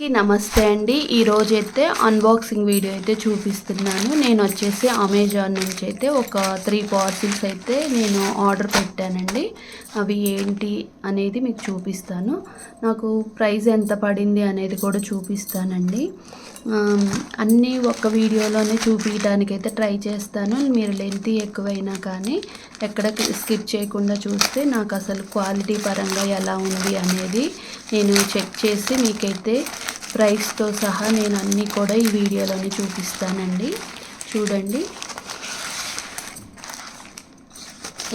కి నమస్తే అండి. ఈరోజు అయితే అన్బాక్సింగ్ వీడియో అయితే చూపిస్తున్నాను. నేను వచ్చేసి అమెజాన్ నుంచి అయితే ఒక త్రీ పార్సిల్స్ అయితే నేను ఆర్డర్ పెట్టానండి. అవి ఏంటి అనేది మీకు చూపిస్తాను. నాకు ప్రైస్ ఎంత పడింది అనేది కూడా చూపిస్తానండి. అన్నీ ఒక వీడియోలోనే చూపించడానికి అయితే ట్రై చేస్తాను. మీరు లెంత్ ఎక్కువైనా కానీ ఎక్కడ స్కిప్ చేయకుండా చూస్తే నాకు అసలు క్వాలిటీ పరంగా ఎలా ఉంది అనేది నేను చెక్ చేసి మీకైతే ప్రైస్తో సహా నేను అన్నీ కూడా ఈ వీడియోలోనే చూపిస్తానండి. చూడండి.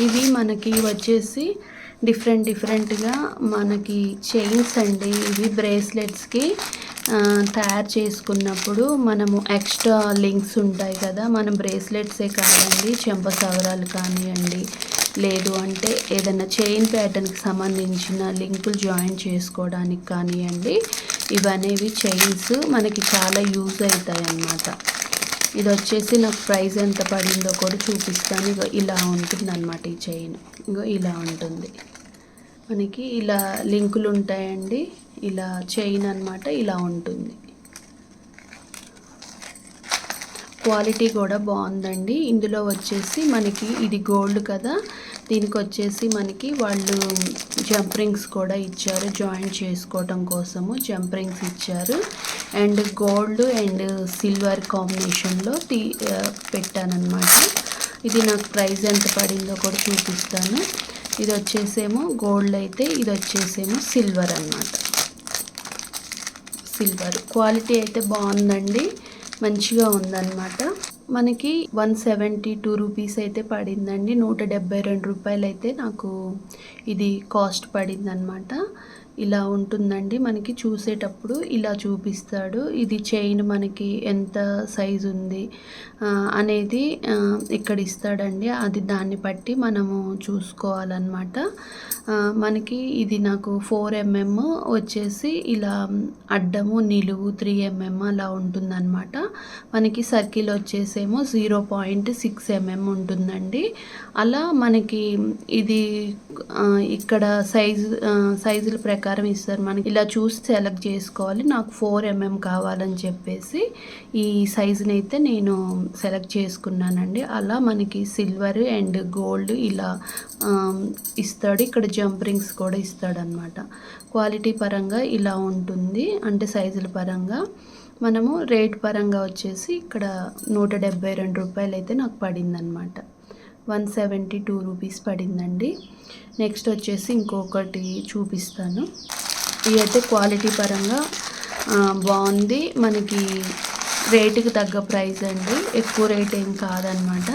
ఇవి మనకి వచ్చేసి డిఫరెంట్ డిఫరెంట్గా మనకి చైన్స్ అండి. ఇవి బ్రేస్లెట్స్కి తయారు చేసుకున్నప్పుడు మనము ఎక్స్ట్రా లింక్స్ ఉంటాయి కదా మనం బ్రేస్లెట్సే కాదండి చెంప సవరాలు కానివ్వండి లేదు అంటే ఏదైనా చైన్ ప్యాటర్న్కి సంబంధించిన లింకులు జాయిన్ చేసుకోవడానికి కానివ్వండి ఇవనేవి చైన్స్ మనకి చాలా యూజ్ అవుతాయి అన్నమాట ఇది వచ్చేసి నాకు ప్రైస్ ఎంత పడిందో కూడా చూపిస్తాను. ఇగో ఇలా ఉంటుంది అనమాట ఈ చైన్. ఇగో ఇలా ఉంటుంది. మనకి ఇలా లింకులు ఉంటాయండి. ఇలా చైన్ అన్నమాట ఇలా ఉంటుంది. క్వాలిటీ కూడా బాగుందండి. ఇందులో వచ్చేసి మనకి ఇది గోల్డ్ కదా. దీనికి వచ్చేసి మనకి వాళ్ళు జంప్ రింగ్స్ కూడా ఇచ్చారు. జాయిన్ చేసుకోవటం కోసము జంప్ రింగ్స్ ఇచ్చారు. అండ్ గోల్డ్ అండ్ సిల్వర్ కాంబినేషన్లో తీ పెట్టానమాట ఇది నాకు ప్రైస్ ఎంత పడిందో కూడా చూపిస్తాను. ఇది వచ్చేసేమో గోల్డ్ అయితే ఇది వచ్చేసేమో సిల్వర్ అన్నమాట. సిల్వర్. క్వాలిటీ అయితే బాగుందండి. మంచిగా ఉందన్నమాట. మనకి వన్ సెవెంటీ టూ రూపీస్ అయితే పడిందండి. నూట డెబ్బై రెండు రూపాయలు అయితే నాకు ఇది కాస్ట్ పడిందనమాట ఇలా ఉంటుందండి. మనకి చూసేటప్పుడు ఇలా చూపిస్తాడు. ఇది చైన్ మనకి ఎంత సైజు ఉంది అనేది ఇక్కడ ఇస్తాడండి. అది దాన్ని బట్టి మనము చూసుకోవాలన్నమాట. మనకి ఇది నాకు ఫోర్ ఎంఎం వచ్చేసి ఇలా అడ్డము నిలువు త్రీ ఎంఎం అలా ఉంటుందన్నమాట. మనకి సర్కిల్ వచ్చేసేమో జీరో పాయింట్ సిక్స్ ఎంఎం ఉంటుందండి. అలా మనకి ఇది ఇక్కడ సైజు సైజుల ప్రకారం ఇస్తారు మనకి ఇలా చూసి సెలెక్ట్ చేసుకోవాలి. నాకు ఫోర్ ఎంఎం కావాలని చెప్పేసి ఈ సైజుని అయితే నేను సెలెక్ట్ చేసుకున్నానండి. అలా మనకి సిల్వర్ అండ్ గోల్డ్ ఇలా ఇస్తాడు. ఇక్కడ జంప్ రింగ్స్ కూడా ఇస్తాడనమాట క్వాలిటీ పరంగా ఇలా ఉంటుంది. అంటే సైజుల పరంగా. మనము రేట్ పరంగా వచ్చేసి ఇక్కడ నూట డెబ్బై రెండు రూపాయలు అయితే నాకు పడిందనమాట వన్ సెవెంటీ టూ రూపీస్ పడిందండి. నెక్స్ట్ వచ్చేసి ఇంకొకటి చూపిస్తాను. ఇది అయితే క్వాలిటీ పరంగా బాగుంది. మనకి రేటుకి తగ్గ ప్రైస్ అండి. ఎక్కువ రేట్ ఏం కాదనమాట.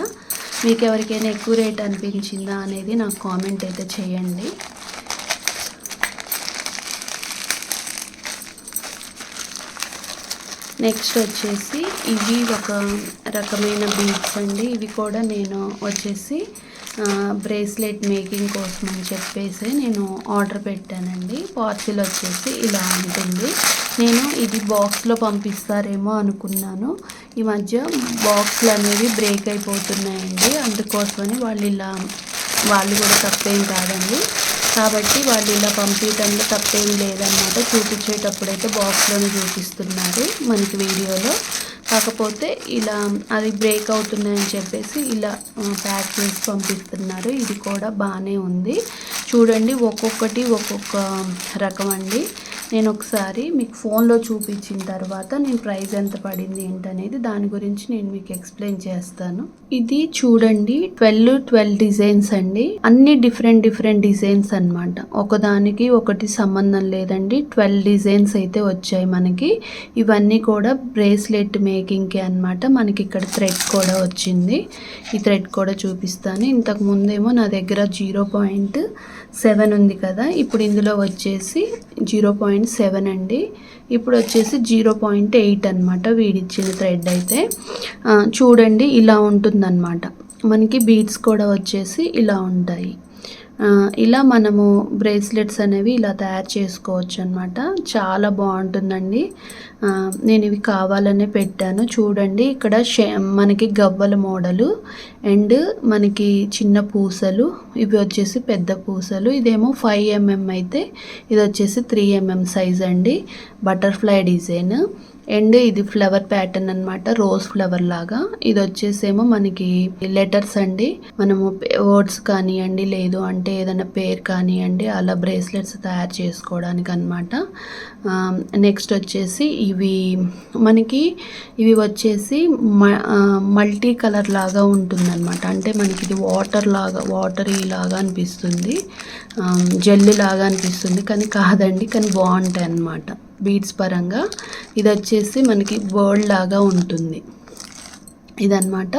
మీకు ఎవరికైనా ఎక్కువ రేట్ అనిపించిందా అనేది నాకు కామెంట్ అయితే చేయండి. నెక్స్ట్ వచ్చేసి ఇవి ఒక రకమైన బీడ్స్ అండి. ఇవి కూడా నేను వచ్చేసి బ్రేస్లెట్ మేకింగ్ కోసం అని చెప్పేసి నేను ఆర్డర్ పెట్టానండి. పార్సిల్ వచ్చేసి ఇలా ఉంటుంది. నేను ఇది బాక్స్లో పంపిస్తారేమో అనుకున్నాను. ఈ మధ్య బాక్స్లు అనేవి బ్రేక్ అయిపోతున్నాయండి. అందుకోసమని వాళ్ళు ఇలా వాళ్ళు కూడా తప్పేం కాదండి. కాబట్టి వాళ్ళు ఇలా పంపించడంలో తప్పేం లేదన్నమాట. చూపించేటప్పుడు అయితే బాక్స్లోనే చూపిస్తున్నారు మనకి వీడియోలో. కాకపోతే ఇలా అది బ్రేక్ అవుతున్నాయని చెప్పేసి ఇలా ప్యాక్ చేసి పంపిస్తున్నారు. ఇది కూడా బాగానే ఉంది. చూడండి ఒక్కొక్కటి ఒక్కొక్క రకం అండి. నేను ఒకసారి మీకు ఫోన్లో చూపించిన తర్వాత నేను ప్రైస్ ఎంత పడింది ఏంటనేది దాని గురించి నేను మీకు ఎక్స్ప్లెయిన్ చేస్తాను. ఇది చూడండి ట్వెల్వ్ ట్వెల్వ్ డిజైన్స్ అండి. అన్ని డిఫరెంట్ డిఫరెంట్ డిజైన్స్ అనమాట ఒకదానికి ఒకటి సంబంధం లేదండి. ట్వెల్వ్ డిజైన్స్ అయితే వచ్చాయి మనకి. ఇవన్నీ కూడా బ్రేస్లెట్ మేకింగ్కి అన్నమాట. మనకి ఇక్కడ థ్రెడ్ కూడా వచ్చింది. ఈ థ్రెడ్ కూడా చూపిస్తాను. ఇంతకు ముందేమో నా దగ్గర జీరో పాయింట్ సెవెన్ ఉంది కదా. ఇప్పుడు ఇందులో వచ్చేసి జీరో పాయింట్ సెవెన్ అండి. ఇప్పుడు వచ్చేసి జీరో పాయింట్ ఎయిట్ అనమాట వీడిచ్చిన థ్రెడ్ అయితే. చూడండి ఇలా ఉంటుందన్నమాట. మనకి బీడ్స్ కూడా వచ్చేసి ఇలా ఉంటాయి. ఇలా మనము బ్రేస్లెట్స్ అనేవి ఇలా తయారు చేసుకోవచ్చు అనమాట చాలా బాగుంటుందండి. నేను ఇవి కావాలనే పెట్టాను. చూడండి ఇక్కడ మనకి గవ్వల మోడలు అండ్ మనకి చిన్న పూసలు ఇవి వచ్చేసి పెద్ద పూసలు. ఇదేమో ఫైవ్ ఎంఎం అయితే ఇది వచ్చేసి త్రీ ఎంఎం సైజ్ అండి బటర్ఫ్లై డిజైన్. అండ్ ఇది ఫ్లవర్ ప్యాటర్న్ అన్నమాట రోజ్ ఫ్లవర్ లాగా. ఇది వచ్చేసేమో మనకి లెటర్స్ అండి మనము వర్డ్స్ కానివ్వండి లేదు అంటే ఏదైనా పేరు కానివ్వండి అలా బ్రేస్లెట్స్ తయారు చేసుకోవడానికి అనమాట నెక్స్ట్ వచ్చేసి ఇవి మనకి ఇవి వచ్చేసి మల్టీ కలర్ లాగా ఉంటుందన్నమాట. అంటే మనకి ఇది వాటర్ లాగా వాటరీ లాగా అనిపిస్తుంది. జల్లు లాగా అనిపిస్తుంది. కానీ కాదండి కానీ బాగుంటాయి అన్నమాట బీడ్స్ పరంగా. ఇది వచ్చేసి మనకి బర్డ్ లాగా ఉంటుంది. ఇదన్నమాట.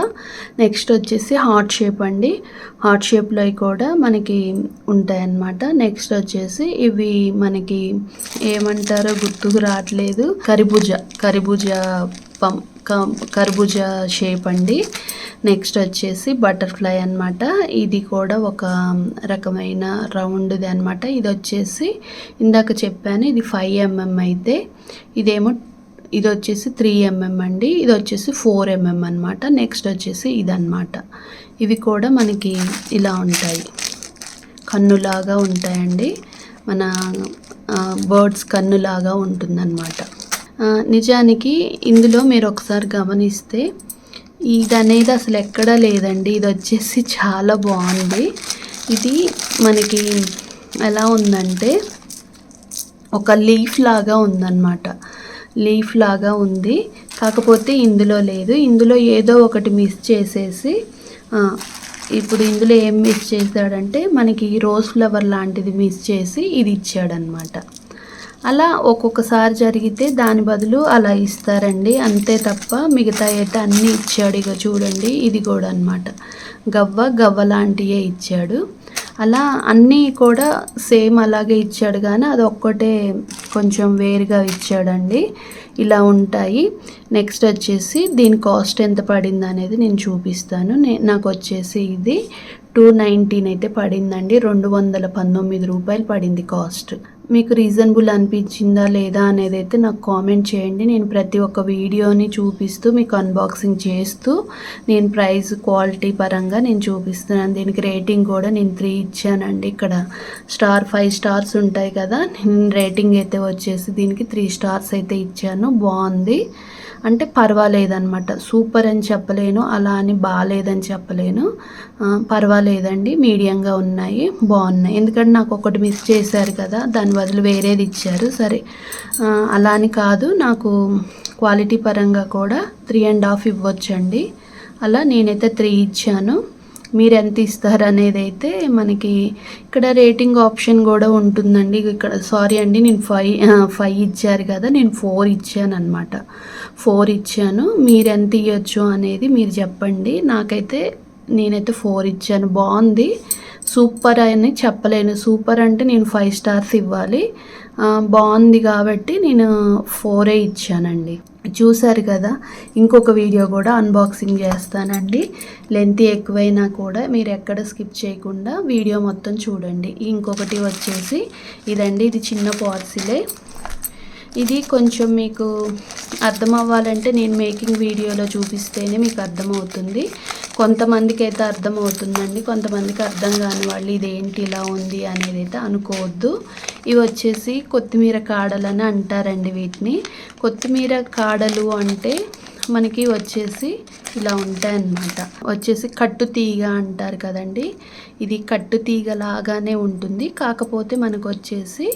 నెక్స్ట్ వచ్చేసి హార్ట్ షేప్ అండి. హార్ట్ షేప్లో కూడా మనకి ఉంటాయన్నమాట. నెక్స్ట్ వచ్చేసి ఇవి మనకి ఏమంటారో గుర్తుకు రావట్లేదు. కరిభుజ కరిభుజ పం క- కర్బూజ షేప్ అండి. నెక్స్ట్ వచ్చేసి బటర్ఫ్లై అన్నమాట. ఇది కూడా ఒక రకమైన రౌండ్ది అన్నమాట. ఇది వచ్చేసి ఇందాక చెప్పాను ఇది ఫైవ్ ఎంఎం అయితే. ఇదేమో ఇది వచ్చేసి త్రీ ఎంఎం అండి. ఇది వచ్చేసి ఫోర్ ఎంఎం అనమాట నెక్స్ట్ వచ్చేసి ఇదన్నమాట. ఇవి కూడా మనకి ఇలా ఉంటాయి. కన్నులాగా ఉంటాయండి. మన బర్డ్స్ కన్నులాగా ఉంటుందన్నమాట. నిజానికి ఇందులో మీరు ఒకసారి గమనిస్తే ఇది అనేది అసలు ఎక్కడా లేదండి. ఇది వచ్చేసి చాలా బాగుంది. ఇది మనకి ఎలా ఉందంటే ఒక లీఫ్ లాగా ఉందన్నమాట. లీఫ్ లాగా ఉంది. కాకపోతే ఇందులో లేదు. ఇందులో ఏదో ఒకటి మిస్ చేసేసి ఇప్పుడు ఇందులో ఏం మిస్ చేశాడంటే మనకి రోజ్ ఫ్లవర్ లాంటిది మిస్ చేసి ఇది ఇచ్చాడనమాట. అలా ఒక్కొక్కసారి జరిగితే దాని బదులు అలా ఇస్తారండి. అంతే తప్ప మిగతా అయితే అన్నీ ఇచ్చాడు. ఇక చూడండి ఇది కూడా అన్నమాట. గవ్వ గవ్వ లాంటివే ఇచ్చాడు. అలా అన్నీ కూడా సేమ్ అలాగే ఇచ్చాడు కానీ అది ఒక్కటే కొంచెం వేరుగా ఇచ్చాడండి. ఇలా ఉంటాయి. నెక్స్ట్ వచ్చేసి దీని కాస్ట్ ఎంత పడింది అనేది నేను చూపిస్తాను. నాకు వచ్చేసి ఇది టూ నైన్టీన్ అయితే పడిందండి. రెండు వందల పంతొమ్మిది రూపాయలు పడింది కాస్ట్. మీకు రీజనబుల్ అనిపించిందా లేదా అనేది అయితే నాకు కామెంట్ చేయండి. నేను ప్రతి ఒక్క వీడియోని చూపిస్తూ మీకు అన్బాక్సింగ్ చేస్తూ నేను ప్రైస్ క్వాలిటీ పరంగా నేను చూపిస్తున్నాను. దీనికి రేటింగ్ కూడా నేను త్రీ ఇచ్చానండి. ఇక్కడ స్టార్ ఫైవ్ స్టార్స్ ఉంటాయి కదా నేను రేటింగ్ అయితే వచ్చేసి దీనికి త్రీ స్టార్స్ అయితే ఇచ్చాను. బాగుంది. అంటే పర్వాలేదన్నమాట. సూపర్ అని చెప్పలేను అలా అని బాగాలేదని చెప్పలేను. పర్వాలేదండి మీడియంగా ఉన్నాయి బాగున్నాయి. ఎందుకంటే నాకు ఒకటి మిస్ చేశారు కదా దాని బదులు వేరేది ఇచ్చారు. సరే అలా అని కాదు నాకు క్వాలిటీ పరంగా కూడా త్రీ అండ్ హాఫ్ ఇవ్వచ్చండి. అలా నేనైతే త్రీ ఇచ్చాను. మీరు ఎంత ఇస్తారు అనేది అయితే మనకి ఇక్కడ రేటింగ్ ఆప్షన్ కూడా ఉంటుందండి. ఇక్కడ సారీ అండి నేను ఫైవ్ ఫైవ్ ఇచ్చారు కదా నేను ఫోర్ ఇచ్చాను అనమాట ఫోర్ ఇచ్చాను. మీరు ఎంత ఇవ్వచ్చు అనేది మీరు చెప్పండి. నాకైతే నేనైతే ఫోర్ ఇచ్చాను. బాగుంది. సూపర్ అని చెప్పలేను. సూపర్ అంటే నేను ఫైవ్ స్టార్స్ ఇవ్వాలి. బాగుంది కాబట్టి నేను ఫోరే ఇచ్చానండి. చూశారు కదా ఇంకొక వీడియో కూడా అన్బాక్సింగ్ చేస్తానండి. లెంత్ ఎక్కువైనా కూడా మీరు ఎక్కడ స్కిప్ చేయకుండా వీడియో మొత్తం చూడండి. ఇంకొకటి వచ్చేసి ఇదండి ఇది చిన్న పార్సిలే. ఇది కొంచెం మీకు అర్థం అవ్వాలంటే నేను మేకింగ్ వీడియోలో చూపిస్తేనే మీకు అర్థమవుతుంది. కొంతమందికి అయితే అర్థమవుతుందండి కొంతమందికి అర్థం కాని వాళ్ళు ఇదేంటి ఇలా ఉంది అనేది అయితే అనుకోవద్దు. ఇవి వచ్చేసి కొత్తిమీర కాడలని అంటారండి వీటిని. కొత్తిమీర కాడలు అంటే మనకి వచ్చేసి ఇలా ఉంటాయన్నమాట. వచ్చేసి కట్టు తీగ అంటారు కదండి ఇది కట్టు తీగ లాగానే ఉంటుంది. కాకపోతే మనకు వచ్చేసి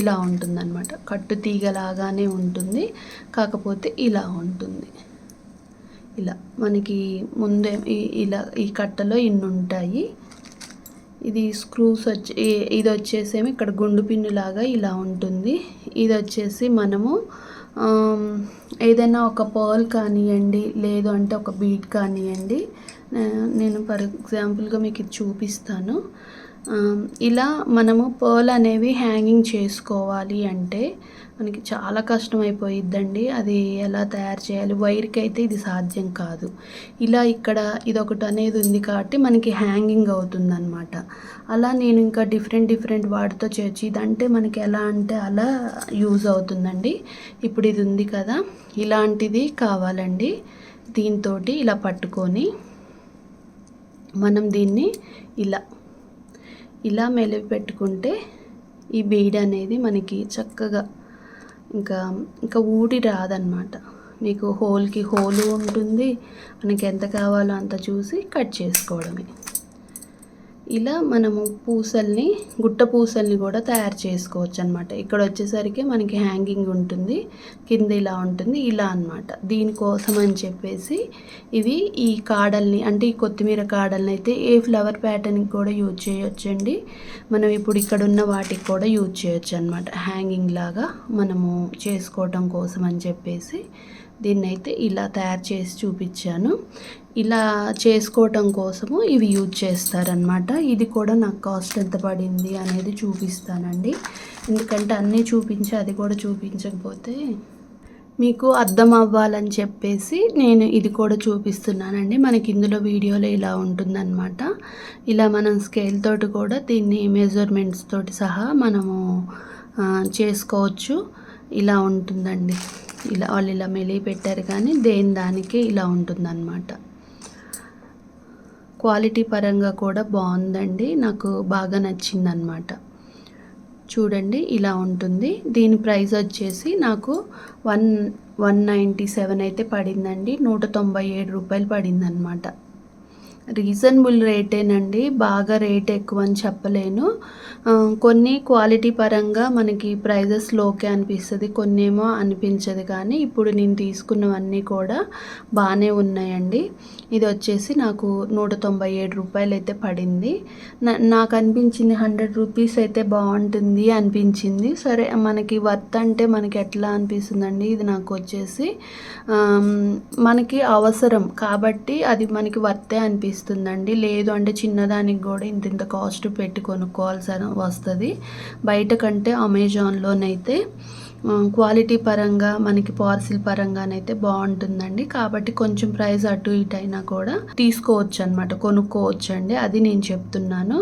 ఇలా ఉంటుందన్నమాట. కట్టు తీగ లాగానే ఉంటుంది కాకపోతే ఇలా ఉంటుంది. ఇలా మనకి ముందే ఈ- ఇలా ఈ కట్టలో ఇన్ని ఉంటాయి ఇది స్క్రూస్ వచ్చి ఇది వచ్చేసేమి ఇక్కడ గుండు పిన్నులాగా ఇలా ఉంటుంది. ఇది వచ్చేసి మనము ఏదైనా ఒక పర్ల్ కానివ్వండి లేదు అంటే ఒక బీట్ కానివ్వండి నేను ఫర్ ఎగ్జాంపుల్గా మీకు ఇది చూపిస్తాను. ఇలా మనము పర్ల్ అనేవి హ్యాంగింగ్ చేసుకోవాలి అంటే మనకి చాలా కష్టం అయిపోయిద్దండి అది ఎలా తయారు చేయాలి? వైర్కి అయితే ఇది సాధ్యం కాదు. ఇలా ఇక్కడ ఇది ఒకటి అనేది ఉంది కాబట్టి మనకి హ్యాంగింగ్ అవుతుందన్నమాట. అలా నేను ఇంకా డిఫరెంట్ డిఫరెంట్ వాటితో చేర్చి ఇదంటే మనకి ఎలా అంటే అలా యూజ్ అవుతుందండి. ఇప్పుడు ఇది ఉంది కదా ఇలాంటిది కావాలండి. దీంతో ఇలా పట్టుకొని మనం దీన్ని ఇలా ఇలా మెలిపి పెట్టుకుంటే ఈ బీడ్ అనేది మనకి చక్కగా ఇంకా ఇంకా ఊడి రాదనమాట మీకు హోల్కి హోలు ఉంటుంది. మనకి ఎంత కావాలో అంత చూసి కట్ చేసుకోవడమే. ఇలా మనము పూసల్ని గుట్ట పూసల్ని కూడా తయారు చేసుకోవచ్చు అనమాట ఇక్కడ వచ్చేసరికి మనకి హ్యాంగింగ్ ఉంటుంది కింద ఇలా ఉంటుంది ఇలా అన్నమాట. దీనికోసం అని చెప్పేసి ఇవి ఈ కాడల్ని అంటే ఈ కొత్తిమీర కాడల్ని అయితే ఏ ఫ్లవర్ ప్యాటర్న్కి కూడా యూజ్ చేయొచ్చండి. మనం ఇప్పుడు ఇక్కడ ఉన్న వాటికి కూడా యూజ్ చేయొచ్చు అనమాట హ్యాంగింగ్ లాగా మనము చేసుకోవటం కోసం అని చెప్పేసి దీన్ని అయితే ఇలా తయారు చేసి చూపించాను. ఇలా చేసుకోవటం కోసము ఇవి యూజ్ చేస్తారనమాట ఇది కూడా నాకు కాస్ట్ ఎంత పడింది అనేది చూపిస్తానండి. ఎందుకంటే అన్నీ చూపించి అది కూడా చూపించకపోతే మీకు అర్థం అవ్వాలని చెప్పేసి నేను ఇది కూడా చూపిస్తున్నానండి. మనకి ఇందులో వీడియోలో ఇలా ఉంటుందన్నమాట. ఇలా మనం స్కేల్ తోటి కూడా దీన్ని మెజర్మెంట్స్ తోటి సహా మనము చేసుకోవచ్చు. ఇలా ఉంటుందండి. ఇలా వాళ్ళు ఇలా మెలిగి పెట్టారు కానీ దేని దానికి ఇలా ఉంటుందన్నమాట. క్వాలిటీ పరంగా కూడా బాగుందండి. నాకు బాగా నచ్చిందనమాట చూడండి ఇలా ఉంటుంది. దీని ప్రైస్ వచ్చేసి నాకు వన్ వన్ నైంటీ సెవెన్ అయితే పడిందండి. నూట తొంభై ఏడు రూపాయలు పడిందనమాట రీజనబుల్ రేటేనండి. బాగా రేట్ ఎక్కువ అని చెప్పలేను కొన్ని క్వాలిటీ పరంగా మనకి ప్రైజెస్ లోకే అనిపిస్తుంది కొన్ని ఏమో అనిపించదు కానీ ఇప్పుడు నేను తీసుకున్నవన్నీ కూడా బాగానే ఉన్నాయండి. ఇది వచ్చేసి నాకు నూట తొంభై ఏడు రూపాయలు అయితే పడింది. నా- నాకు అనిపించింది హండ్రెడ్ రూపీస్ అయితే బాగుంటుంది అనిపించింది. సరే మనకి వర్త్ అంటే మనకి ఎట్లా అనిపిస్తుందండి? ఇది నాకు వచ్చేసి మనకి అవసరం కాబట్టి అది మనకి వర్తే ఇస్తుందండి లేదు అంటే చిన్నదానికి కూడా ఇంత ఇంత కాస్ట్ పెట్టి కొనుక్కోవాల్సి వస్తుంది. బయట కంటే అమెజాన్లోనైతే క్వాలిటీ పరంగా మనకి పార్సిల్ పరంగానైతే బాగుంటుందండి. కాబట్టి కొంచెం ప్రైస్ అటు ఇటు అయినా కూడా తీసుకోవచ్చు అనమాట కొనుక్కోవచ్చు అండి అది నేను చెప్తున్నాను.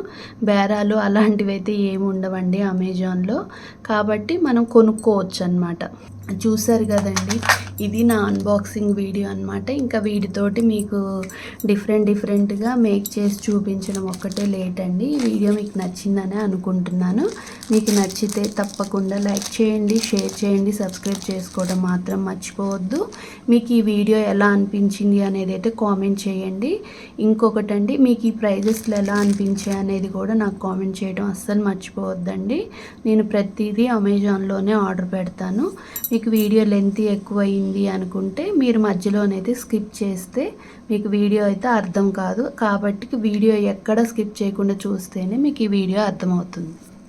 బేరాలు అలాంటివి అయితే ఏమి ఉండవండి అమెజాన్లో. కాబట్టి మనం కొనుక్కోవచ్చు అనమాట చూసారు కదండి. ఇది నా అన్బాక్సింగ్ వీడియో అనమాట ఇంకా వీటితోటి మీకు డిఫరెంట్ డిఫరెంట్గా మేక్ చేసి చూపించడం ఒక్కటే లేట్ అండి. ఈ వీడియో మీకు నచ్చిందని అనుకుంటున్నాను. మీకు నచ్చితే తప్పకుండా లైక్ చేయండి షేర్ చేయండి సబ్స్క్రైబ్ చేసుకోవడం మాత్రం మర్చిపోవద్దు. మీకు ఈ వీడియో ఎలా అనిపించింది అనేది అయితే కామెంట్ చేయండి. ఇంకొకటండి మీకు ఈ ప్రైజెస్లో ఎలా అనిపించాయి అనేది కూడా నాకు కామెంట్ చేయడం అస్సలు మర్చిపోవద్దండి. నేను ప్రతిదీ అమెజాన్లోనే ఆర్డర్ పెడతాను. మీకు వీడియో లెంత్ ఎక్కువ అయింది అనుకుంటే మీరు మధ్యలోనైతే స్కిప్ చేస్తే మీకు వీడియో అయితే అర్థం కాదు. కాబట్టి వీడియో ఎక్కడ స్కిప్ చేయకుండా చూస్తేనే మీకు ఈ వీడియో అర్థమవుతుంది.